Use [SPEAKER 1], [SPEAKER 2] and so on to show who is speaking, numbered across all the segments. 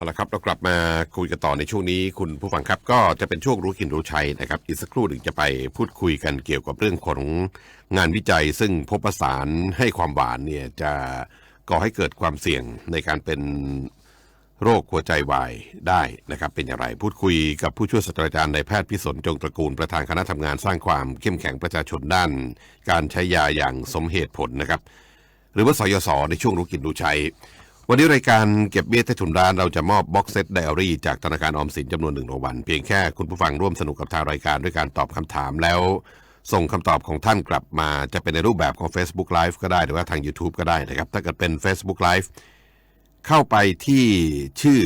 [SPEAKER 1] เอาละครับเรากลับมาคุยกันต่อในช่วงนี้คุณผู้ฟังครับก็จะเป็นช่วงรู้กินรู้ใช้นะครับอีกสักครู่หนึ่งจะไปพูดคุยกันเกี่ยวกับเรื่องของงานวิจัย ซึ่งพบประสารให้ความหวานเนี่ยจะก่อให้เกิดความเสี่ยงในการเป็นโรคหัวใจวายได้นะครับ เป็นอย่างไรพูดคุยกับผู้ช่วยศาสตราจารย์นายแพทย์พิสนจงตระกูลประธานคณะทำงานสร้างความเข้มแข็งประชาชนด้าน การใช้ยาอย่างสมเหตุผลนะครับ หรือว่าสยศในช่วงรู้กินรู้ใช้ วันนี้รายการเก็บเบี้ยใต้ถุนร้านเราจะมอบบ็อกเซตไดอารี่จากธนาคารออมสินจำนวนหนึ่งรางวัลเพียงแค่คุณผู้ฟังร่วมสนุกกับทางรายการด้วยการตอบคำถามแล้ว ส่งคำตอบของท่านกลับมาจะเป็นในรูปแบบของ Facebook Live ก็ได้หรือว่าทาง YouTube ก็ได้นะครับ ถ้าเกิดเป็น Facebook Live เข้าไปที่ชื่อ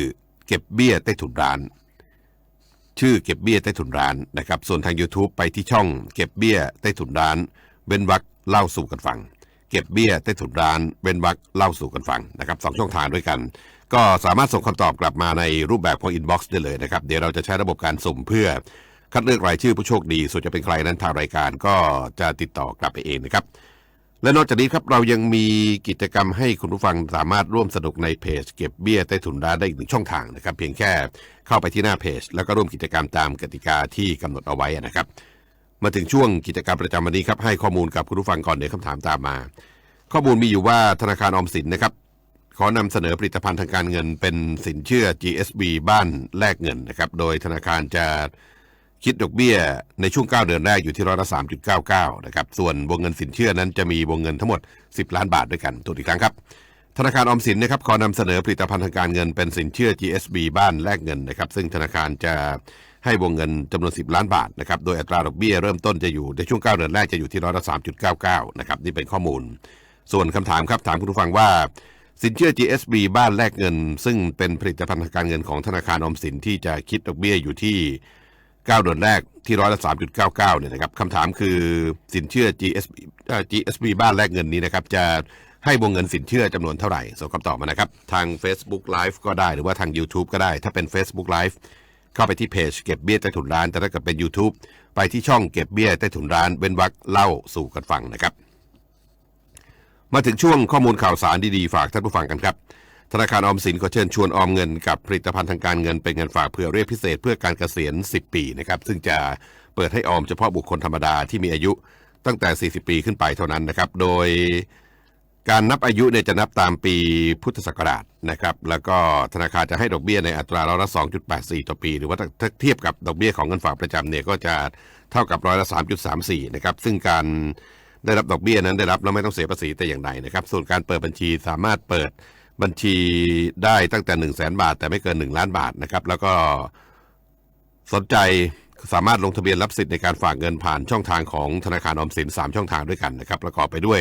[SPEAKER 1] เก็บเบี้ยใต้ถุนร้าน ชื่อเก็บเบี้ยใต้ถุนร้านนะครับ ส่วนทาง YouTube ไปที่ช่องเก็บเบี้ยใต้ถุนร้านเว้นวักเล่าสู่กันฟัง เก็บเบี้ยใต้ถุนร้านเว้นวักเล่าสู่กันฟังนะครับสองช่องทางด้วยกัน ก็สามารถส่งคำตอบกลับมาในรูปแบบของอินบ็อกซ์ได้เลยนะครับเดี๋ยวเราจะใช้ระบบการสุ่มเพื่อคัดเลือกรายชื่อผู้โชคดี ส่วนจะเป็นใครนั้นทางรายการก็จะติดต่อกลับไปเองนะครับ และนอกจากนี้ครับเรายังมีกิจกรรมให้คุณผู้ฟังสามารถร่วมสนุกในเพจ เก็บเบี้ยใต้ถุนร้านได้อีกหนึ่งช่องทางนะครับ เพียงแค่เข้าไปที่หน้าเพจ แล้วก็ร่วมกิจกรรมตามกติกาที่กำหนดเอาไว้นะครับ มาถึงช่วงกิจกรรมประจำวันนี้ครับให้ข้อมูลกับคุณผู้ฟังก่อนเดี๋ยวคำถามตามมา ข้อมูลมีอยู่ว่าธนาคารออมสินนะครับ ขอนำเสนอผลิตภัณฑ์ทางการเงินเป็นสินเชื่อ GSB บ้านแลกเงินนะครับ โดยธนาคารจะคิดดอกเบี้ยในช่วง 9 เดือนแรกอยู่ที่ร้อยละ3.99 นะครับ ส่วนวงเงินสินเชื่อนั้นจะมีวงเงินทั้งหมด 10 ล้านบาทด้วยกันตัวอีกครั้งครับ ธนาคารออมสินนะครับขอนำเสนอผลิตภัณฑ์ทางการเงินเป็นสินเชื่อ GSB บ้านแลกเงินนะครับ ซึ่งธนาคารจะให้วงเงินจำนวน 10 ล้านบาทนะครับ โดยอัตราดอกเบี้ยเริ่มต้นจะอยู่ในช่วง 9 เดือนแรกจะอยู่ที่ร้อยละ3.99 นะครับ นี่เป็นข้อมูล ส่วนคำถามครับถามคุณผู้ฟังว่า สินเชื่อ GSB บ้านแลกเงิน ซึ่งเป็นผลิตภัณฑ์ทางการเงินของธนาคารอมสินที่จะคิดดอกเบี้ยอยู่ที่ 9 เดือนแรกที่ร้อยละ3.99เนี่ยนะครับคำถามคือสินเชื่อ GSB GSB บ้านแลกเงินนี้นะครับจะให้วงเงินสินเชื่อจำนวนเท่าไหร่ส่งคำตอบมานะครับ ทาง Facebook Live ก็ได้หรือว่าทาง YouTube ก็ได้ ถ้าเป็น Facebook Live เข้าไปที่เพจเก็บเบี้ยใต้ถุนร้าน แต่ถ้าเกิดเป็น YouTube ไปที่ช่องเก็บเบี้ยใต้ถุนร้านเว้นวรรคเล่าสู่กันฟังนะครับ มาถึงช่วงข้อมูลข่าวสารดีๆ ฝากท่านผู้ฟังกันครับ ธนาคารออมสินขอเชิญชวนออมเงินกับผลิตภัณฑ์ทางการเงินเป็นเงินฝากเพื่อเรียกพิเศษเพื่อการเกษียณ 10 ปีนะครับ ซึ่งจะเปิดให้ออมเฉพาะบุคคลธรรมดาที่มีอายุตั้งแต่ 40 ปีขึ้นไปเท่านั้นนะครับ โดยการนับอายุเนี่ยจะนับตามปีพุทธศักราชนะครับ แล้วก็ธนาคารจะให้ดอกเบี้ยในอัตราร้อยละ 2.84 ต่อปี หรือว่าถ้าเทียบกับดอกเบี้ยของเงินฝากประจำเนี่ยก็จะเท่ากับร้อยละ 3.34 นะครับ ซึ่งการ ได้รับดอกเบี้ยนั้นได้รับแล้วไม่ต้องเสียภาษีแต่อย่างใดนะครับ ส่วนการเปิดบัญชีสามารถเปิดบัญชีได้ตั้งแต่ 1 0 0 0 0แบาท แต่ไม่เกิน 1 ล้านบาทนะครับ แล้วก็สนใจสามารถลงทะเบียนรับสิทธิ์ในการฝากเงินผ่านช่องทางของธนาคารออมสิน 3 ช่องทางด้วยกันนะครับประกอบไปด้วย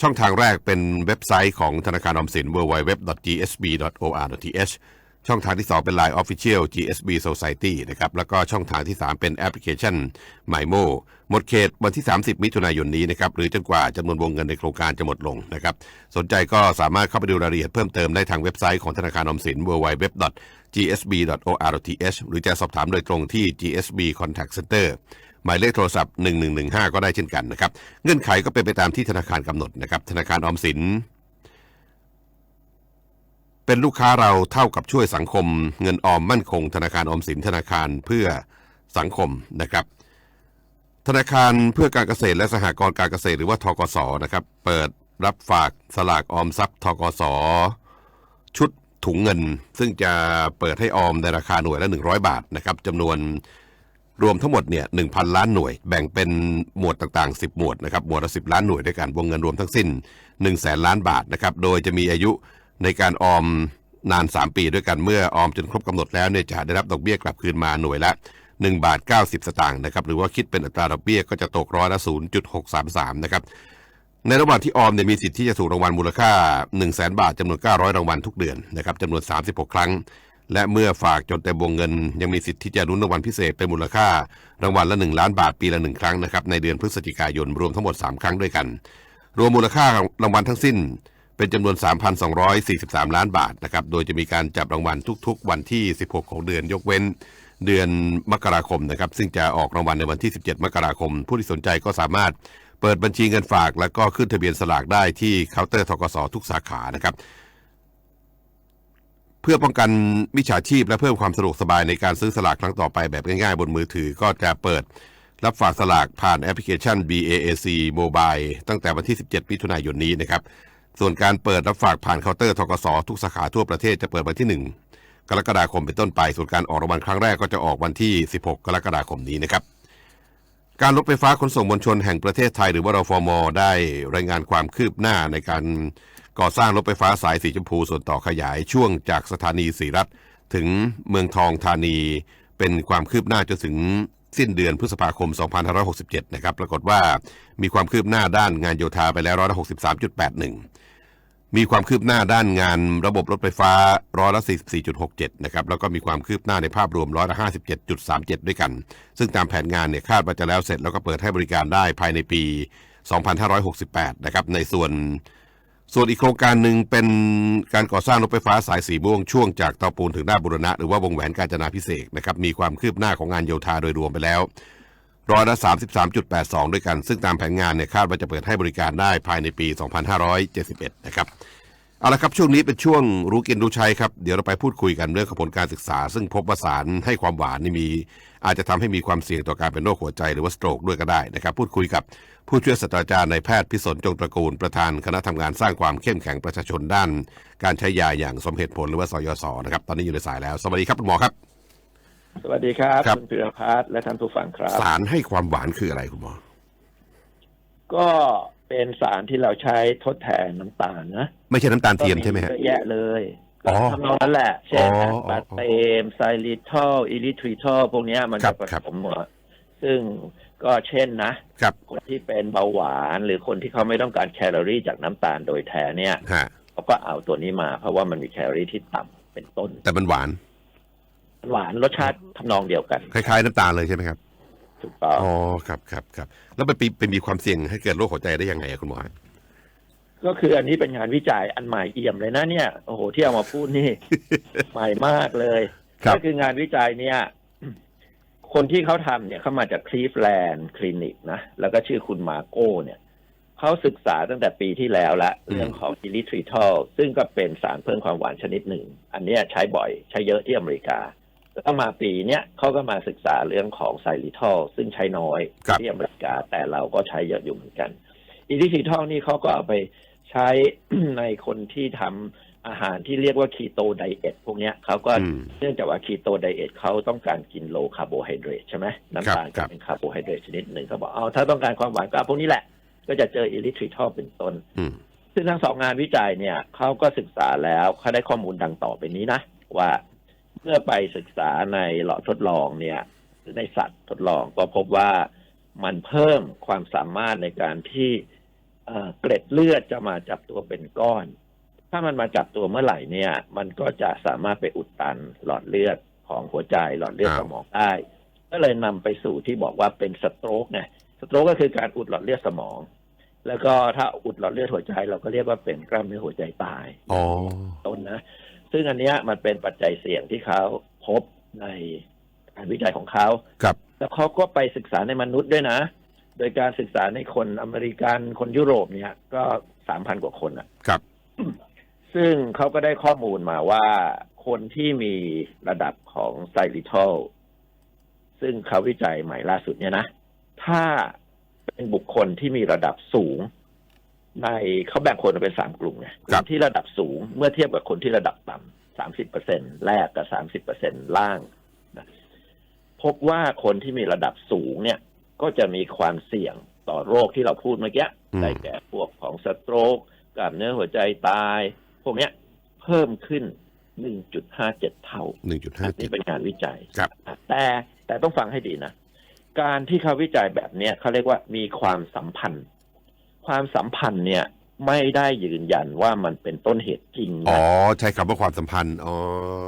[SPEAKER 1] ช่องทางแรกเป็นเว็บไซต์ของธนาคารออมสิน www.gsb.or.th ช่องทางที่ 2 เป็น Line Official GSB Society นะครับ แล้วก็ช่องทางที่ 3 เป็นแอปพลิเคชัน m y m o หมดเขตวันที่ 30 มิถุนายนนี้นะครับ หรือจนกว่าจำนวนวงเงินในโครงการจะหมดลงนะครับ สนใจก็สามารถเข้าไปดูรายละเอียดเพิ่มเติมได้ทางเว็บไซต์ของธนาคารออมสิน www.gsb.or.th หรือจะสอบถามโดยตรงที่ GSB Contact Center หมายเลขโทรศัพท์ 1115 ก็ได้เช่นกันนะครับ เงื่อนไขก็เป็นไปตามที่ธนาคารกำหนดนะครับ ธนาคารออมสิน เป็นลูกค้าเราเท่ากับช่วยสังคม เงินออมมั่นคง ธนาคารออมสินธนาคารเพื่อสังคมนะครับ ธนาคารเพื่อการเกษตรและสหกรณ์การเกษตรหรือว่าทกสนะครับ เปิดรับฝากสลากออมทรัพย์ทกสชุดถุงเงิน ซึ่งจะเปิดให้ออมในราคาหน่วยละ 100 บาทนะครับจำนวนรวมทั้งหมดเนี่ย1,000ล้านหน่วย แบ่งเป็นหมวดต่างๆ 10 หมวดนะครับหมวดละ10 ล้านหน่วยด้วยกันวงเงินรวมทั้งสิ้น1 0 0 0 0แสนล้านบาทนะครับโดยจะมีอายุ ในการออมนาน 3 ปีด้วยกันเมื่อออมจนครบกำหนดแล้วเนี่ยจะได้รับดอกเบี้ยกลับคืนมาหน่วยละ1บาท90 สตางค์นะครับหรือว่าคิดเป็นอัตราดอกเบี้ยก็จะตกร้อยละ 0.633 นะครับในระหว่างที่ออมเนี่ยมีสิทธิ์ที่จะถูกรางวัลมูลค่า 1 0 0 0 0แบาทจำนวน 900 รางวัลทุกเดือนนะครับจำนวน 36 ครั้ง และเมื่อฝากจนเต็มวงเงิน ยังมีสิทธิ์ที่จะรุ้นรางวัลพิเศษเป็นมูลค่ารางวัลละ 1 ล้านบาทปีละ 1 ครั้งนะครับในเดือนพฤศจิกายนรวมทั้งหมด 3 ครั้งด้วยกัน รวมมูลค่ารางวัลทั้งสิ้น เป็นจำนวน 3,243 ล้านบาทนะครับ โดยจะมีการจับรางวัลทุกๆ วันที่ 16 ของเดือนยกเว้นเดือนมกราคมนะครับ ซึ่งจะออกรางวัลในวันที่ 17 มกราคม ผู้ที่สนใจก็สามารถเปิดบัญชีเงินฝาก แล้วก็ขึ้นทะเบียนสลากได้ที่เคาน์เตอร์ทกสทุกสาขานะครับเพื่อป้องกันมิจฉาชีพและเพิ่มความสะดวกสบายในการซื้อสลากครั้งต่อไปแบบง่ายๆ บนมือถือก็จะเปิดรับฝากสลากผ่านแอปพลิเคชัน BAAC Mobile ตั้งแต่วันที่ 17มิถุนายนนี้นะครับ ส่วนการเปิดรับฝากผ่านเคาน์เตอร์ทกสทุกสาขาทั่วประเทศจะเปิดวันที่ 1 กรกฎาคมเป็นต้นไป ส่วนการออกรางวัลครั้งแรกก็จะออกวันที่ 16 กรกฎาคมนี้นะครับ การรถไฟฟ้าขนส่งมวลชนแห่งประเทศไทย หรือว่ารฟม ได้รายงานความคืบหน้าในการก่อสร้างรถไฟฟ้าสายสีชมพูส่วนต่อขยายช่วงจากสถานีศรีรัตน์ถึงเมืองทองธานี เป็นความคืบหน้าจนถึงสิ้นเดือนพฤษภาคม 2567 นะครับ ปรากฏว่ามีความคืบหน้าด้านงานโยธาไปแล้วร้อยละ63.81 มีความคืบหน้าด้านงานระบบรถไฟฟ้าร้อยละ44.67 นะครับ แล้วก็มีความคืบหน้าในภาพรวมร้อยละ57.37 ด้วยกัน ซึ่งตามแผนงานเนี่ยคาดว่าจะแล้วเสร็จแล้วก็เปิดให้บริการได้ภายในปี 2568 นะครับ ในส่วน ส่วนอีกโครงการหนึ่งเป็นการก่อสร้างรถไฟฟ้าสายสีม่วงช่วงจากเตาปูนถึงหน้าบุรณะ หรือว่าวงแหวนกาญจนาพิเศษนะครับ มีความคืบหน้าของงานโยธาโดยรวมไปแล้ว ร้อยละ 33.82 ด้วยกัน ซึ่งตามแผนงานเนี่ยคาดว่าจะเปิดให้บริการได้ภายในปี 2571 นะครับ เอาละครับ ช่วงนี้เป็นช่วงรู้กินรู้ใช้ครับ เดี๋ยวเราไปพูดคุยกันเรื่องผลการศึกษา ซึ่งพบว่าสารให้ความหวานนี่มี อาจจะทำให้มีความเสี่ยงต่อการเป็นโรคหัวใจหรือว่าสโตรกด้วยก็ได้นะครับ พูดคุยกับผู้ช่วยศาสตราจารย์นายแพทย์พิสนจงตระกูลประธานคณะทำงานสร้างความเข้มแข็งประชาชนด้าน การใช้ยาอย่างสมเหตุผลหรือว่าสยศนะครับ ตอนนี้อยู่ในสายแล้ว สวัสดีครับคุณหมอครับ
[SPEAKER 2] สวัสดีครับ
[SPEAKER 1] ครับ
[SPEAKER 2] คุณพิรพัฒน์และท่านผู้ฟังครับ
[SPEAKER 1] สารให้ความหวานคืออะไรคุณหมอ
[SPEAKER 2] ก็เป็นสารที่เราใช้ทดแทนน้ำตาลนะ
[SPEAKER 1] ไม่ใช่น้ำตาลเทียมใช่ไหมฮะ
[SPEAKER 2] เยอะแยะเลย
[SPEAKER 1] อ๋อ
[SPEAKER 2] ทำนองนั้นแหละ เช่น
[SPEAKER 1] อ๋ออ๋อ
[SPEAKER 2] แบตเตมไซลิทอลอิลิทริทอลพวกเนี้ยมัน
[SPEAKER 1] ครั
[SPEAKER 2] จะ
[SPEAKER 1] บ
[SPEAKER 2] ผ
[SPEAKER 1] ครับ
[SPEAKER 2] สมหมดซึ่งก็เช่นนะ
[SPEAKER 1] ครับ
[SPEAKER 2] คนที่เป็นเบาหวานหรือคนที่เขาไม่ต้องการแคลอรี่จากน้ำตาลโดยแท้เนี่ย
[SPEAKER 1] ฮะ
[SPEAKER 2] เขาก็เอาตัวนี้มาเพราะว่ามันมีแคลอรี่ที่ต่ำเป็นต้น
[SPEAKER 1] แต่มันหวาน
[SPEAKER 2] หวานรสชาติทำนองเดียวกัน
[SPEAKER 1] คล้ายๆน้ำตาลเลยใช่ไหมครับ
[SPEAKER 2] ถูกต้อง
[SPEAKER 1] อ๋อ ครับครับครับ แล้วไปปีไปมีความเสี่ยงให้เกิดโรคหัวใจได้ยังไงอะคุณหมอฮะ
[SPEAKER 2] ก็คืออันนี้เป็นงานวิจัยอันใหม่เอี่ยมเลยนะเนี่ยโอ้โหที่เอามาพูดนี่ ใหม่มากเลย
[SPEAKER 1] ครับ
[SPEAKER 2] ก็คืองานวิจัยเนี่ย คนที่เขาทำเนี่ยเขามาจากคลีฟแลนด์คลินิกนะแล้วก็ชื่อคุณมาโก้เนี่ยเขาศึกษาตั้งแต่ปีที่แล้วละเรื่องของอิลิทริทอลซึ่งก็เป็นสารเพิ่มความหวานชนิดหนึ่ง อันเนี้ยใช้บ่อยใช้เยอะที่อเมริกา แล้วก็มาปีเนี้ยเขาก็มาศึกษาเรื่องของไซริทอลซึ่งใช้น้อย
[SPEAKER 1] ครับ
[SPEAKER 2] ที่อเมริกาแต่เราก็ใช้เยอะอยู่เหมือนกันอิลิทริทอลนี่เขาก็เอาไปใช้ในคนที่ทำอาหารที่เรียกว่าคีโตไดเอทพวกเนี้ยเขาก็
[SPEAKER 1] อืม
[SPEAKER 2] เนื่องจากว่าคีโตไดเอทเขาต้องการกินโลคาร์โบไฮเดรตใช่ไหมน้ำตาล
[SPEAKER 1] ครั
[SPEAKER 2] ก็
[SPEAKER 1] บ
[SPEAKER 2] เป็นคาร์โบไฮเดรตชนิดหนึ่งเขาบอกเอาถ้าต้องการความหวานก็เอาพวกนี้แหละ ก็จะเจออิลิทริทอลเป็นต้น
[SPEAKER 1] อืม
[SPEAKER 2] ซึ่งทั้งสองงานวิจัยเนี่ยเขาก็ศึกษาแล้วเขาได้ข้อมูลดังต่อไปนี้นะว่า เมื่อไปศึกษาในหลอดทดลองเนี่ยหรือในสัตว์ทดลองก็พบว่ามันเพิ่มความสามารถในการที่เอ่อเกล็ดเลือดจะมาจับตัวเป็นก้อน ถ้ามันมาจับตัวเมื่อไหร่เนี่ย มันก็จะสามารถไปอุดตันหลอดเลือดของหัวใจหลอดเลือด
[SPEAKER 1] ครับ
[SPEAKER 2] สมองได้ก็เลยนำไปสู่ที่บอกว่าเป็นสโตรกไงสโตรกก็คือการอุดหลอดเลือดสมอง แล้วก็ถ้าอุดหลอดเลือดหัวใจ เราก็เรียกว่าเป็นกล้ามเนื้อหัวใจตาย
[SPEAKER 1] อ๋อ
[SPEAKER 2] ต้นนะ ซึ่งอันเนี้ยมันเป็นปัจจัยเสี่ยงที่เขาพบในการวิจัยของเขา
[SPEAKER 1] ครับ
[SPEAKER 2] แล้วเขาก็ไปศึกษาในมนุษย์ด้วยนะ โดยการศึกษาในคนอเมริกันคนยุโรปเนี่ย ก็สามพันกว่าคนอะ
[SPEAKER 1] ครับ
[SPEAKER 2] ซึ่งเขาก็ได้ข้อมูลมาว่าคนที่มีระดับของไซริทอลซึ่งเขาวิจัยใหม่ล่าสุดเนี่ยนะ ถ้าเป็นบุคคลที่มีระดับสูง ในเขาแบ่งคนออกเป็นสามกลุ่มไงก
[SPEAKER 1] ครั
[SPEAKER 2] ลุ่
[SPEAKER 1] บ
[SPEAKER 2] มที่ระดับสูงเมื่อเทียบกับคนที่ระดับต่ำสามสิบเปอร์เซ็นแรกกับสามสิบเปอร์เซ็นล่างนะพบว่าคนที่มีระดับสูงเนี่ย ก็จะมีความเสี่ยงต่อโรคที่เราพูดเมื่อกี้
[SPEAKER 1] อืม
[SPEAKER 2] ได้แก่พวกของสโตรกกล้ามเนื้อหัวใจตาย พวกเนี้ยเพิ่มขึ้น 1.57 เท่า
[SPEAKER 1] หนึ่งจุดห้าเจ็
[SPEAKER 2] นี่
[SPEAKER 1] ด
[SPEAKER 2] เป็นการวิจัย
[SPEAKER 1] ครับ
[SPEAKER 2] แต่แต่ต้องฟังให้ดีนะ การที่เขาวิจัยแบบเนี้ยเขาเรียกว่ามีความสัมพันธ์ ความสัมพันธ์เนี่ย ไม่ได้ยืนยันว่ามันเป็นต้นเหตุจริง
[SPEAKER 1] อ๋
[SPEAKER 2] นะ
[SPEAKER 1] อใช้คำว่าความสัมพันธ์ อ๋อ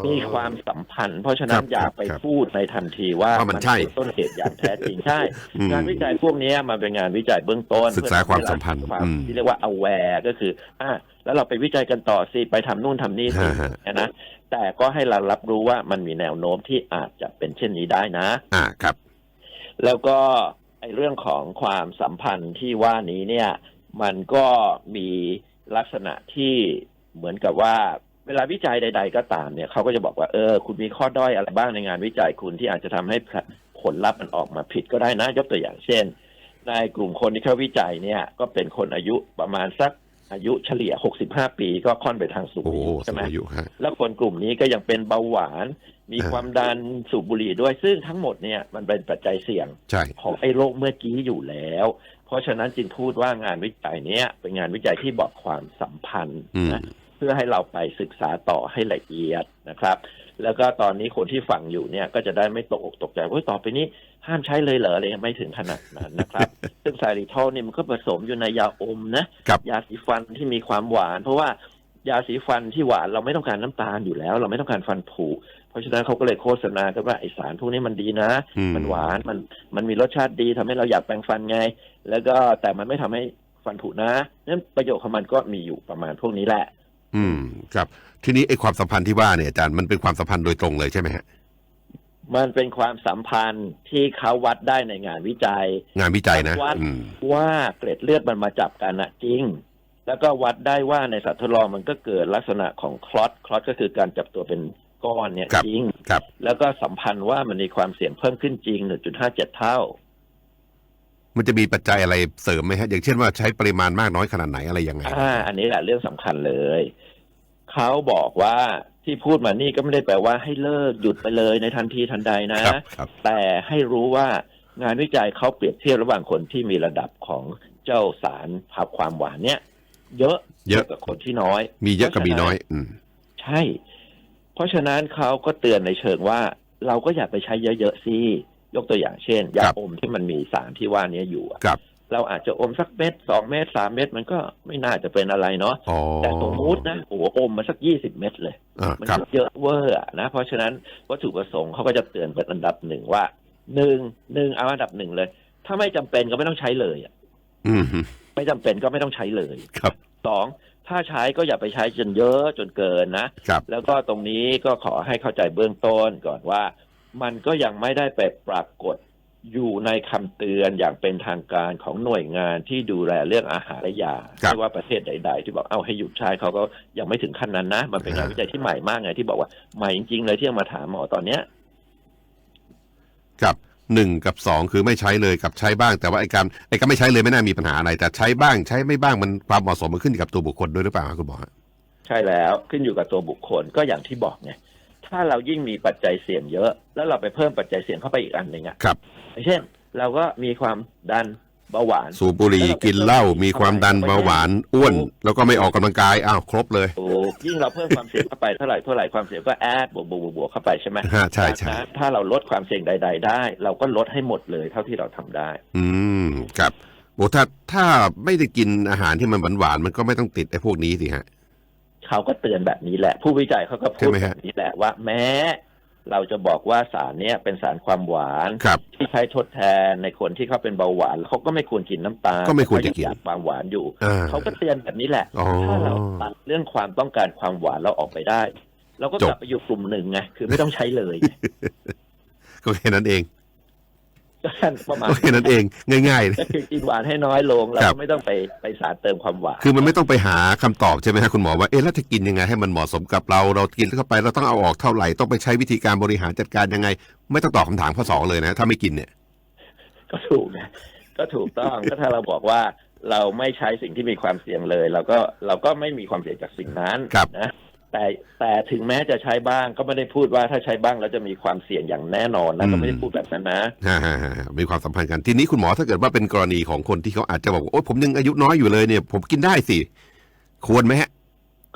[SPEAKER 2] มีความสัมพันธ์ เพราะฉะนั้
[SPEAKER 1] ครั
[SPEAKER 2] น
[SPEAKER 1] บ
[SPEAKER 2] อย่า
[SPEAKER 1] ครับ
[SPEAKER 2] ไป
[SPEAKER 1] ครับ
[SPEAKER 2] พูดในทันทีว่า
[SPEAKER 1] ว่ามันใช่
[SPEAKER 2] เป็นต้นเหตุอย่างแท้จริง ใช่
[SPEAKER 1] อืม
[SPEAKER 2] งานวิจัยพวกเนี้ยมันเป็นงานวิจัยเบื้องต้น
[SPEAKER 1] ศึกษาความสัมพันธ์
[SPEAKER 2] เพื่อทำให้เรา
[SPEAKER 1] อืม
[SPEAKER 2] ที่เรียกว่า aware ก็คืออะแล้วเราไปวิจัยกันต่อสิไปทำนู่นทำนี่สิ
[SPEAKER 1] ฮะฮะ
[SPEAKER 2] นะ แต่ก็ให้เรารับรู้ว่ามันมีแนวโน้มที่อาจจะเป็นเช่นนี้ได้นะ
[SPEAKER 1] อ่าครับ
[SPEAKER 2] แล้วก็ไอเรื่องของความสัมพันธ์ที่ว่านี้เนี่ย มันก็มีลักษณะที่เหมือนกับว่าเวลาวิจัยใด ๆ ก็ตามเนี่ยเขาก็จะบอกว่าเออ คุณมีข้อด้อยอะไรบ้างในงานวิจัยคุณที่อาจจะทำให้ผลลัพธ์มันออกมาผิดก็ได้นะ ยกตัวอย่างเช่น ในกลุ่มคนที่เขาวิจัยเนี่ย ก็เป็นคนอายุประมาณสักอายุเฉลี่ย 65 ปีก็ค่อนไปทางสูง
[SPEAKER 1] โอ้โห
[SPEAKER 2] ใช่ไหม
[SPEAKER 1] สูงอายุฮะ
[SPEAKER 2] แล้วคนกลุ่มนี้ก็ยังเป็นเบาหวาน มี
[SPEAKER 1] อ่า
[SPEAKER 2] ความดันสูบบุหรี่ด้วยซึ่งทั้งหมดเนี่ยมันเป็นปัจจัยเสี่ยง
[SPEAKER 1] ใช่
[SPEAKER 2] ของไอ้โรคเมื่อกี้อยู่แล้ว เพราะฉะนั้นจึงพูดว่างานวิจัยเนี้ย เป็นงานวิจัยที่บอกความสัมพันธ์
[SPEAKER 1] อืม
[SPEAKER 2] นะเพื่อให้เราไปศึกษาต่อให้ละเอียดนะครับ แล้วก็ตอนนี้คนที่ฟังอยู่เนี่ยก็จะได้ไม่ตกอกตกใจว่าต่อไปนี้ห้ามใช้เลยเหรออะไรเงี้ยไม่ถึงขนาดนั้นนะครับ ซึ่งไซริทอลเนี่ยมันก็ผสมอยู่ในยาอมนะ
[SPEAKER 1] ครับ
[SPEAKER 2] ยาสีฟันที่มีความหวาน เพราะว่ายาสีฟันที่หวานเราไม่ต้องการน้ำตาลอยู่แล้ว เราไม่ต้องการฟันผุเพ ราะฉะนั้นเขาก็เลยโฆษณากันว่าไอสารพวกนี้มันดีนะ
[SPEAKER 1] อืม
[SPEAKER 2] มันหวานมันมันมีรสชาติดีทำให้เราอยากแปรงฟันไง แล้วก็แต่มันไม่ทำให้ฟันผุนะนั้นประโยชน์ของมันก็มีอยู่ประมาณพวกนี้แหละ
[SPEAKER 1] อืม ครับ ทีนี้ไอ้ความสัมพันธ์ที่ว่าเนี่ยอาจารย์มันเป็นความสัมพันธ์โดยตรงเลยใช่ไหมฮะ
[SPEAKER 2] มันเป็นความสัมพันธ์ที่เขาวัดได้ในงานวิจัย
[SPEAKER 1] งานวิจัยนะ
[SPEAKER 2] วัด
[SPEAKER 1] อืม
[SPEAKER 2] ว่าเกล็ดเลือดมันมาจับกันอะจริง แล้วก็วัดได้ว่าในสัตว์ทดลองมันก็เกิดลักษณะของคลอตคลอตก็คือการจับตัวเป็น ก้อนเนี่ย
[SPEAKER 1] ครับ
[SPEAKER 2] จริง
[SPEAKER 1] ครับ
[SPEAKER 2] แล้วก็สัมพันธ์ว่ามันมีความเสี่ยงเพิ่มขึ้นจริง1.57เท่า
[SPEAKER 1] มันจะมีปัจจัยอะไรเสริมไหมฮะ อย่างเช่นว่าใช้ปริมาณมากน้อยขนาดไหนอะไรยังไง
[SPEAKER 2] อ่าอันนี้แหละเรื่องสำคัญเลยเขาบอกว่าที่พูดมานี่ก็ไม่ได้แปลว่าให้เลิกหยุดไปเลยในทันทีทันใดนะ
[SPEAKER 1] ครับครับ
[SPEAKER 2] แต่ให้รู้ว่างานวิจัยเขาเปรียบเทียบระหว่างคนที่มีระดับของเจ้าสารพับความหวานเนี่ย เยอะ
[SPEAKER 1] เยอะ
[SPEAKER 2] กับคนที่น้อย
[SPEAKER 1] มีเยอะกับมีน้อย อืม
[SPEAKER 2] ใช่ เพราะฉะนั้นเขาก็เตือนในเชิงว่า เราก็อย่าไปใช้เยอะๆสิยกตัวอย่างเช่นยา
[SPEAKER 1] ครับ
[SPEAKER 2] อมที่มันมีสารที่ว่านี้อยู่อะ
[SPEAKER 1] ครับ
[SPEAKER 2] เราอาจจะอมสักเม็ดสองเม็ดสามเม็ดมันก็ไม่น่าจะเป็นอะไรเนาะ
[SPEAKER 1] อ๋อ
[SPEAKER 2] แต่สมมุตินะโอ้โหอมมาสักยี่สิบเม็ดเลย
[SPEAKER 1] อ่า
[SPEAKER 2] มัน
[SPEAKER 1] ครับ
[SPEAKER 2] ก็เยอะเวอร์อะนะเพราะฉะนั้นวัตถุประสงค์เขาก็จะเตือนเป็นอันดับหนึ่งว่าหนึ่งหนึ่งเอาอันดับหนึ่งเลย ถ้าไม่จำเป็นก็ไม่ต้องใช้เลยอะ
[SPEAKER 1] อืม
[SPEAKER 2] ไม่จำเป็นก็ไม่ต้องใช้เลย
[SPEAKER 1] ครับ
[SPEAKER 2] สอง ถ้าใช้ก็อย่าไปใช้จนเยอะจนเกินนะ
[SPEAKER 1] ครับ
[SPEAKER 2] แล้วก็ตรงนี้ก็ขอให้เข้าใจเบื้องต้นก่อนว่า มันก็ยังไม่ได้ไปปรากฏอยู่ในคำเตือนอย่างเป็นทางการของหน่วยงานที่ดูแลเรื่องอาหารและยา
[SPEAKER 1] ครับ
[SPEAKER 2] ไม่ว่าประเทศใด ๆ ที่บอกเอาให้หยุดใช้เขาก็ยังไม่ถึงขั้นนั้นนะ มันเป็นงาน
[SPEAKER 1] อ่า
[SPEAKER 2] วิจัยที่ใหม่มากไงที่บอกว่าใหม่จริงๆเลยที่เอามาถามหมอตอนเนี้ย
[SPEAKER 1] กับ หนึ่งกับสองคือไม่ใช้เลยกับใช้บ้าง แต่ว่าไอ้การไอ้การไม่ใช้เลยไม่น่ามีปัญหาอะไร แต่ใช้บ้างใช้ไม่บ้างมันความเหมาะสมมันขึ้นอยู่กับตัวบุคคลด้วยหรือเปล่าครับคุณหมอฮะ
[SPEAKER 2] ใช่แล้วขึ้นอยู่กับตัวบุคคลก็อย่างที่บอกไงถ้าเรายิ่งมีปัจจัยเสี่ยงเยอะ แล้วเราไปเพิ่มปัจจัยเสี่ยงเข้าไปอีกอันหนึ่งอะ
[SPEAKER 1] ครับ
[SPEAKER 2] เช่น เราก็มีความดัน เบาหวาน
[SPEAKER 1] สูบบุหรี่กินเหล้ามีความดันเบาหวานอ้วน แล้วก็ไม่ออกกำลังกายอ้าวครบเลย
[SPEAKER 2] ถูกยิ่งเราเพิ่มความเสี่ยงเข้าไปเท่าไหร่เท่าไหร่ความเสี่ยงก็แอดบวกบวกบวกบวกเข้าไปใช่ไหม
[SPEAKER 1] ฮะใช่ใช่
[SPEAKER 2] ดังนั้นถ้าเราลดความเสี่ยงใด ๆ ได้ เราก็ลดให้หมดเลยเท่าที่เราทำได้
[SPEAKER 1] อืมครับโอ้ถ้าถ้าไม่ได้กินอาหารที่มันหวานๆมันก็ไม่ต้องติดไอ้พวกนี้สิฮะ
[SPEAKER 2] เขาก็เตือนแบบนี้แหละ ผู้วิจัยเขาก็พู
[SPEAKER 1] ใช่
[SPEAKER 2] ด
[SPEAKER 1] ไหม
[SPEAKER 2] แบ
[SPEAKER 1] ฮะ
[SPEAKER 2] บนี้แหละว่าแม้ เราจะบอกว่าสารเนี้ยเป็นสารความหวาน
[SPEAKER 1] ครับ
[SPEAKER 2] ที่ใช้ทดแทนในคนที่เขาเป็นเบาหวานเขาก็ไม่ควรกินน้ำตาล
[SPEAKER 1] ก็ไม่ควรจะกิน
[SPEAKER 2] เขายังอยากความหวานอยู่
[SPEAKER 1] อ่า
[SPEAKER 2] เขาก็เตือนแบบนี้แหละ
[SPEAKER 1] อ๋อ
[SPEAKER 2] ถ้าเราตัดเรื่องความต้องการความหวานเราออกไปได้เราก็กลับ
[SPEAKER 1] จบ
[SPEAKER 2] ไปอยู่กลุ่มหนึ่งไงคือไม่ต้องใช้เลยไง
[SPEAKER 1] ก็แค่นั้นเอง
[SPEAKER 2] ก็แค่ ประมาณ
[SPEAKER 1] ก็แค่นั้นเองง่ายๆ
[SPEAKER 2] ก็คือกินหวานให้น้อยลงเรา
[SPEAKER 1] ครับ
[SPEAKER 2] ก็ไม่ต้องไปไปสารเติมความหวาน
[SPEAKER 1] คือมันไม่ต้องไปหาคำตอบใช่ไหมฮะคุณหมอว่าเอ๊ะแล้วจะกินยังไงให้มันเหมาะสมกับเราเรากินเข้าไปเราต้องเอาออกเท่าไหร่ต้องไปใช้วิธีการบริหารจัดการยังไง ไม่ต้องตอบคำถามข้อสองเลยนะ ถ้าไม่กินเนี่ย
[SPEAKER 2] ก็ถูกนะก็ถูกต้อง ก็ถ้าเราบอกว่าเราไม่ใช้สิ่งที่มีความเสี่ยงเลย เราก็เราก็ไม่มีความเสี่ยงจากสิ่งนั้น
[SPEAKER 1] ครับ
[SPEAKER 2] นะ แต่แต่ถึงแม้จะใช้บ้างก็ไม่ได้พูดว่าถ้าใช้บ้างแล้วจะมีความเสี่ยงอย่างแน่นอนนะก็ไม่ได้พูดแบบนั้นนะ
[SPEAKER 1] ฮ่าฮ่าฮ่ามีความสัมพันธ์กันทีนี้คุณหมอถ้าเกิดว่าเป็นกรณีของคนที่เขาอาจจะบอกว่าโอ๊ยผมยังอายุน้อยอยู่เลยเนี่ย ผมกินได้สิ ควรไหมฮะ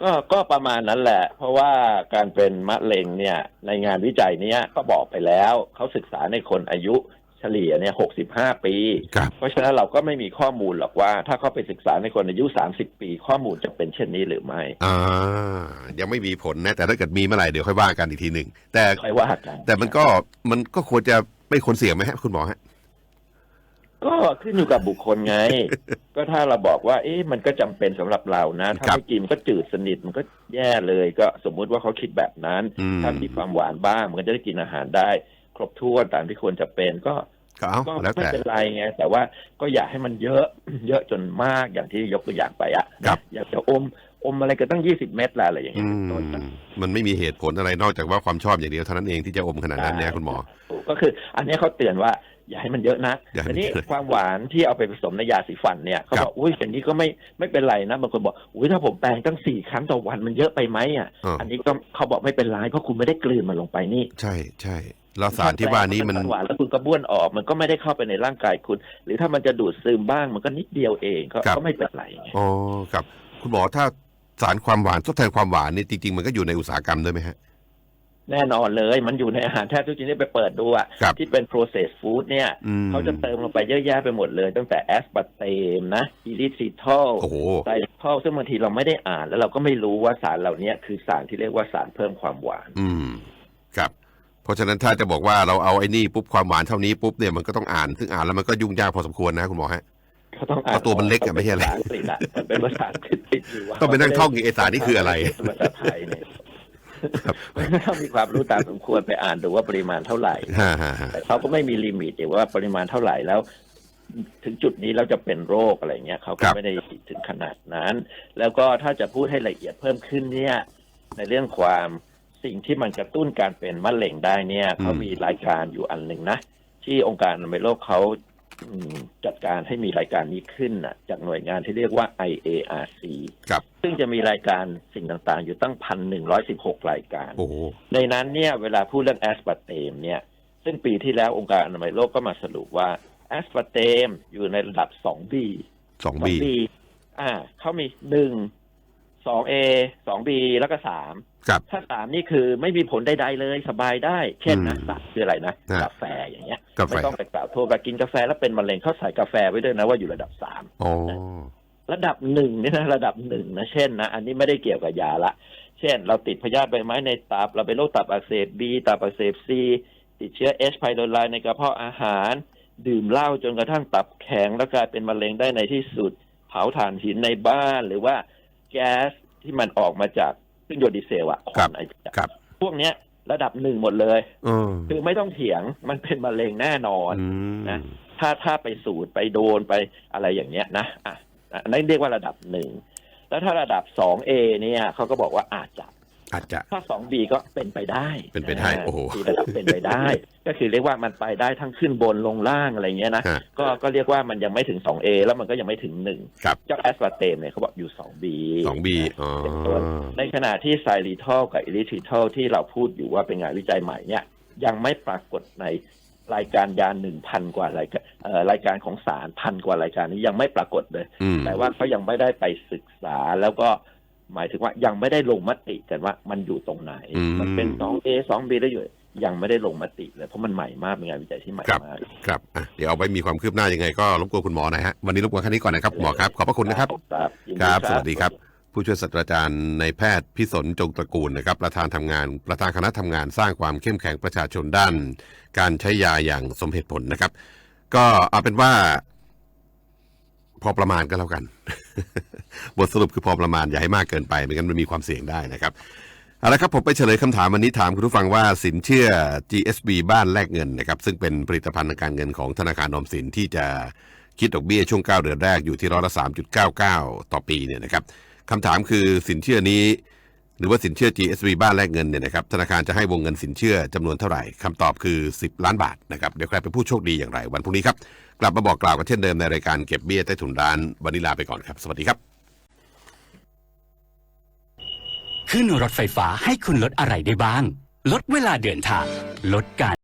[SPEAKER 2] ก็ก็ประมาณนั้นแหละ เพราะว่าการเป็นมะเร็งเนี่ย ในงานวิจัยเนี้ยก็บอกไปแล้วเขาศึกษาในคนอายุ เฉลี่ยเนี่ยหกสิบห้าปี
[SPEAKER 1] ครับ
[SPEAKER 2] เพราะฉะนั้นเราก็ไม่มีข้อมูลหรอกว่า ถ้าเขาไปศึกษาในคนอายุสามสิบปี ข้อมูลจะเป็นเช่นนี้หรือไม่
[SPEAKER 1] อ่ายังไม่มีผลนะ แต่ถ้าเกิดมีเมื่อไหร่เดี๋ยวค่อยว่ากันอีกทีหนึ่งแต่
[SPEAKER 2] ค่อยว่ากัน
[SPEAKER 1] แต่มันก็มันก็ควรจะไม่คนเสี่ยงไหมฮะคุณหมอฮะ
[SPEAKER 2] ก็ขึ้นอยู่กับบุคคลไง ก็ถ้าเราบอกว่า เอ๊ะมันก็จำเป็นสำหรับเรานะ ถ้า
[SPEAKER 1] ครับ
[SPEAKER 2] ไม่กินก็จืดสนิทมันก็แย่เลย ก็สมมุติว่าเขาคิดแบบนั้น
[SPEAKER 1] อืม
[SPEAKER 2] ถ้ามีความหวานบ้างมันก็จะได้กินอาหารได้ ครบถ้วนตามที่ควรจะเป็นก็
[SPEAKER 1] ก็เอา
[SPEAKER 2] ก็
[SPEAKER 1] แล้ว
[SPEAKER 2] ไม่
[SPEAKER 1] แต่
[SPEAKER 2] เป็นไรไงแต่ว่าก็อย่าให้มันเยอะเยอะจนมากอย่างที่ยกตัวอย่างไปอะ
[SPEAKER 1] ครับ
[SPEAKER 2] อยากจะอมอมอะไรก็ตั้งยี่สิบเม็ดละอะไรอย่างเงี้
[SPEAKER 1] อื
[SPEAKER 2] ยเป็น
[SPEAKER 1] ม
[SPEAKER 2] ต้นนะ
[SPEAKER 1] มันไม่มีเหตุผลอะไรนอกจากว่าความชอบอย่างเดียวเท่านั้นเองที่จะอมขนาดนั้นเนี่ยคุณหมอ
[SPEAKER 2] ถูกก็คือ อันนี้เขาเตือนว่าอย่าให้มันเยอะนะ
[SPEAKER 1] อย่าให้
[SPEAKER 2] ที
[SPEAKER 1] มัน
[SPEAKER 2] นี้
[SPEAKER 1] เยอะ
[SPEAKER 2] ความหวานที่เอาไปผสมในยาสีฟันเนี่ยเขา
[SPEAKER 1] ครับ
[SPEAKER 2] บอกอุ้ยอย่างนี้ก็ไม่ไม่เป็นไรนะบางคนบอกอุ้ยถ้าผมแปรงตั้งสี่ครั้งต่อวันมันเยอะไปไหมอะ
[SPEAKER 1] อ่า
[SPEAKER 2] อันนี้ก็เขาบอกไม่เป็นไรเพราะคุณไม่ได้กลืนมันลงไปนี่
[SPEAKER 1] ใช่ใช่ แล้วสารที่ว่านี้มัน
[SPEAKER 2] หวานแล้วคุณก็บ้วนออก มันก็ไม่ได้เข้าไปในร่างกายคุณ หรือถ้ามันจะดูดซึมบ้างมันก็นิดเดียวเองก็
[SPEAKER 1] ครับ
[SPEAKER 2] ก็ไม่เป็นไรไง
[SPEAKER 1] อ๋อครับ คุณหมอถ้าสารความหวานทดแทนความหวานนี่จริงๆ มันก็อยู่ในอุตสาหกรรมด้วยไหมฮะ
[SPEAKER 2] แน่นอนเลย มันอยู่ในอาหารแทบทุกชนิดไปเปิดดูอะ
[SPEAKER 1] ครับ
[SPEAKER 2] ที่เป็น processed food เนี่ย
[SPEAKER 1] อืม
[SPEAKER 2] เขาจะเติมลงไปเยอะแยะไปหมดเลย ตั้งแต่แอสปาร์เตมนะอิริทิทอล
[SPEAKER 1] โอ้โห
[SPEAKER 2] ไซทอลซึ่งบางทีเราไม่ได้อ่าน แล้วเราก็ไม่รู้ว่าสารเหล่านี้คือสารที่เรียกว่าสารเพิ่มความหวาน
[SPEAKER 1] อืมครับ เพราะฉะนั้นถ้าจะบอกว่าเราเอาไอ้นี่ปุ๊บความหวานเท่านี้ปุ๊บเนี่ยมันก็ต้องอ่านซึ่งอ่านแล้วมันก็ยุ่งยากพอสมควรนะคุณหมอฮะ
[SPEAKER 2] เขาต้องอ่าน
[SPEAKER 1] เพราะตัวมันเล็กอะไม่ใช่อะไร
[SPEAKER 2] เป็นภาษาอังกฤษอะมันเป็นภาษาอังกฤษติดอยู่ว่า
[SPEAKER 1] ต้องไปนั่งท่องอีกไอ้สารนี่คืออะไร
[SPEAKER 2] ภาษาไทยเนี่ยต้องมีความรู้ตามสมควรไปอ่านดูว่าปริมาณเท่าไหร่
[SPEAKER 1] ฮ่าฮ่าฮ่า
[SPEAKER 2] แต่เขาก็ไม่มีลิมิตว่าปริมาณเท่าไหร่แล้ว ถึงจุดนี้เราจะเป็นโรคอะไรเงี้ยเขาก็ไม่ได้ถึงขนาดนั้น แล้วก็ถ้าจะพูดให้ละเอียดเพิ่มขึ้นเนี่ย ในเรื่องความ สิ่งที่มันกระตุ้นการเป็นมะเร็งได้เนี่ยเขามีรายการอยู่อันหนึ่งนะ ที่องค์การอนามัยโลกเขาอืมจัดการให้มีรายการนี้ขึ้นนะจากหน่วยงานที่เรียกว่า IARC
[SPEAKER 1] ครับ
[SPEAKER 2] ซึ่งจะมีรายการสิ่งต่างๆ อยู่ตั้งพันหนึ่งร้อยสิบหกรายการ
[SPEAKER 1] โอ้โห
[SPEAKER 2] ในนั้นเนี่ยเวลาพูดเรื่องแอสปาร์เตมเนี่ยซึ่งปีที่แล้วองค์การอนามัยโลกก็มาสรุปว่าแอสปาร์เตมอยู่ในระดับ 2B
[SPEAKER 1] สองบี
[SPEAKER 2] 2B อ่าเขามีหนึ่ง สอง A สอง B แล้วก็สาม
[SPEAKER 1] ครับ
[SPEAKER 2] ถ้าสามนี่คือไม่มีผลใดๆเลยสบายได้ เช่นนะ
[SPEAKER 1] อืม
[SPEAKER 2] สามคืออะไรนะ
[SPEAKER 1] ฮะ
[SPEAKER 2] กาแฟอย่างเงี้ย
[SPEAKER 1] กาแฟ
[SPEAKER 2] ไม่ต้องไปกล่าวโทษว่ากินกาแฟแล้วเป็นมะเร็งเขาใส่กาแฟไว้ด้วยนะว่าอยู่ระดับสาม
[SPEAKER 1] อ๋อ
[SPEAKER 2] ระดับหนึ่งเนี่ยนะระดับหนึ่งนะเช่นนะอันนี้ไม่ได้เกี่ยวกับยาละ เช่น เราติดพยาธิใบไม้ในตับ เราเป็นโรคตับอักเสบบีตับอักเสบซีติดเชื้อเอชไพโรไลในกระเพาะอาหาร ดื่มเหล้าจนกระทั่งตับแข็งแล้วกลายเป็นมะเร็งได้ในที่สุด เผาถ่านหินในบ้านหรือว่า แก๊สที่มันออกมาจากเครื่องยนต์ดีเซลอะ
[SPEAKER 1] ครับ
[SPEAKER 2] ไอ้
[SPEAKER 1] ครับ
[SPEAKER 2] พวกเนี้ยระดับหนึ่งหมดเลย
[SPEAKER 1] เออ
[SPEAKER 2] คือไม่ต้องเถียงมันเป็นมะเร็งแน่นอน
[SPEAKER 1] อืม
[SPEAKER 2] นะถ้าถ้าไปสูดไปโดนไปอะไรอย่างเงี้ยนะอะอันนั้นเรียกว่าระดับหนึ่งแล้วถ้าระดับสองเอเนี่ยเขาก็บอกว่าอาจจะ
[SPEAKER 1] อาจจะ
[SPEAKER 2] ถ้าสองบีก็เป็นไปได้
[SPEAKER 1] เป็นไปได้ โอ้โห
[SPEAKER 2] มีระดับเป็นไปได้ ก็คือเรียกว่ามันไปได้ทั้งขึ้นบนลงล่างอะไรเงี้ยนะ
[SPEAKER 1] ฮะ
[SPEAKER 2] ก็ก็เรียกว่ามันยังไม่ถึงสองเอแล้วมันก็ยังไม่ถึงหนึ่ง
[SPEAKER 1] ครับ
[SPEAKER 2] เจ้าแอสปาร์เตมเนี่ยเขาบอกอยู่สองบี
[SPEAKER 1] สองบีอ๋อ
[SPEAKER 2] เป็นต้นในขณะที่ไซริทอลกับอิริทิทอลที่เราพูดอยู่ว่าเป็นงานวิจัยใหม่เนี่ยยังไม่ปรากฏในรายการยาหนึ่งพันกว่ารายการเอ่อรายการของสารพันกว่ารายการนี้ยังไม่ปรากฏเลย
[SPEAKER 1] อืม
[SPEAKER 2] แต่ว่าเขายังไม่ได้ไปศึกษาแล้วก็ หมายถึงว่ายังไม่ได้ลงมติกันว่ามันอยู่ตรงไหน
[SPEAKER 1] อืม
[SPEAKER 2] มันเป็นสองเอสองบีได้อยู่ยังไม่ได้ลงมติเลยเพราะมันใหม่มากเป็นงานวิจัยที่ใหม่
[SPEAKER 1] ครับ
[SPEAKER 2] มาก
[SPEAKER 1] ครับอะเดี๋ยวเอาไปมีความคืบหน้ายังไงก็รบกวนคุณหมอหน่อยฮะวันนี้รบกวนแค่นี้ก่อนนะครับคุณหมอครับขอบพระคุณนะครับ
[SPEAKER 2] ครับยิน
[SPEAKER 1] ครับสวัสดีครับผู้ช่วยศาสตราจารย์ในแพทย์พิสนจงตระกูลนะครับประธานทำงานประธานคณะทำงานสร้างความเข้มแข็งประชาชนด้าน การใช้ยาอย่างสมเหตุผลนะครับ ก็เอาเป็นว่า พอประมาณก็แล้วกัน บทสรุปคือพอประมาณอย่าให้มากเกินไปไม่งั้นมันมีความเสี่ยงได้นะครับเอาละครับผมไปเฉลยคำถามวันนี้ถามคุณผู้ฟังว่าสินเชื่อ GSB บ้านแลกเงินนะครับซึ่งเป็นผลิตภัณฑ์ทางการเงินของธนาคารออมสินที่จะคิดดอกเบี้ยช่วง 9 เดือนแรกอยู่ที่ร้อยละ3.99 ต่อปีเนี่ยนะครับคำถามคือสินเชื่อนี้ หรือว่าสินเชื่อ GSB บ้านแลกเงินเนี่ยนะครับธนาคารจะให้วงเงินสินเชื่อจำนวนเท่าไหร่คำตอบคือ 10 ล้านบาทนะครับเดี๋ยวใครเป็นผู้โชคดีอย่างไร วันพรุ่งนี้ครับ กลับมาบอกกล่าวกันเช่นเดิมในรายการเก็บเบี้ยใต้ถุนร้านวันนี้ลาไปก่อนครับ สวัสดีครับ
[SPEAKER 3] ขึ้นรถไฟฟ้าให้คุณลดอะไรได้บ้าง ลดเวลาเดินทาง ลดการ